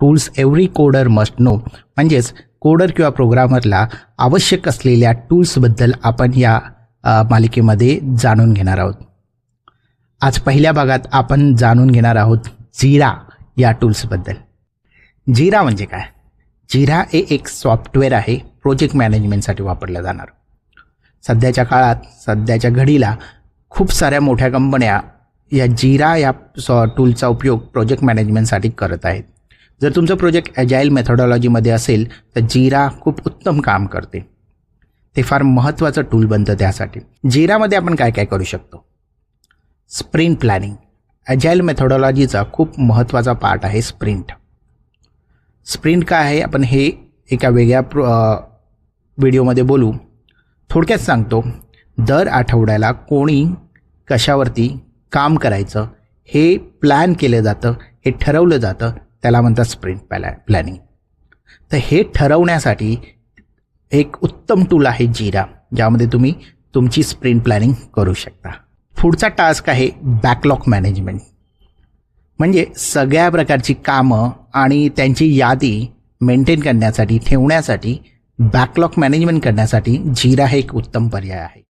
Tools every coder must know म्हणजेच coder किंवा प्रोग्रामरला आवश्यक असलेल्या टूल्सबद्दल आपण या मालिकेमध्ये जाणून घेणार आहोत. आज पहिल्या भागात आपण जाणून घेणार आहोत जिरा या टूल्सबद्दल जिरा म्हणजे काय? जिरा हे एक सॉफ्टवेअर आहे प्रोजेक्ट मॅनेजमेंटसाठी वापरलं जाणार. सध्याच्या काळात सध्याच्या घडीला खूप साऱ्या मोठ्या कंपन्या या जिरा या सॉ टूलचा उपयोग प्रोजेक्ट मॅनेजमेंटसाठी करत आहेत. जर तुमचं प्रोजेक्ट ॲजाईल मेथडॉलॉजीमध्ये असेल तर जिरा खूप उत्तम काम करते. ते फार महत्त्वाचं टूल बनतं त्यासाठी. जिरामध्ये आपण काय काय करू शकतो? स्प्रिंट प्लॅनिंग ॲजाईल मेथडॉलॉजीचा खूप महत्त्वाचा पार्ट आहे स्प्रिंट स्प्रिंट काय आहे? आपण हे एका वेगळ्या प्रो व्हिडिओमध्ये बोलू. थोडक्यात सांगतो दर आठवड्याला कोणी कशावरती काम करायचं हे प्लॅन केलं जातं हे ठरवलं जातं त्याला म्हणतात स्प्रिंट प्लॅ प्लॅनिंग तर हे ठरवण्यासाठी एक उत्तम टूल आहे जिरा ज्यामध्ये तुम्ही तुमची स्प्रिंट प्लॅनिंग करू शकता. पुढचा टास्क आहे बॅकलॉग मॅनेजमेंट म्हणजे सगळ्या प्रकारची कामं आणि त्यांची यादी मेंटेन करण्यासाठी ठेवण्यासाठी बॅकलॉग मॅनेजमेंट करण्यासाठी जिरा हे एक उत्तम पर्याय आहे.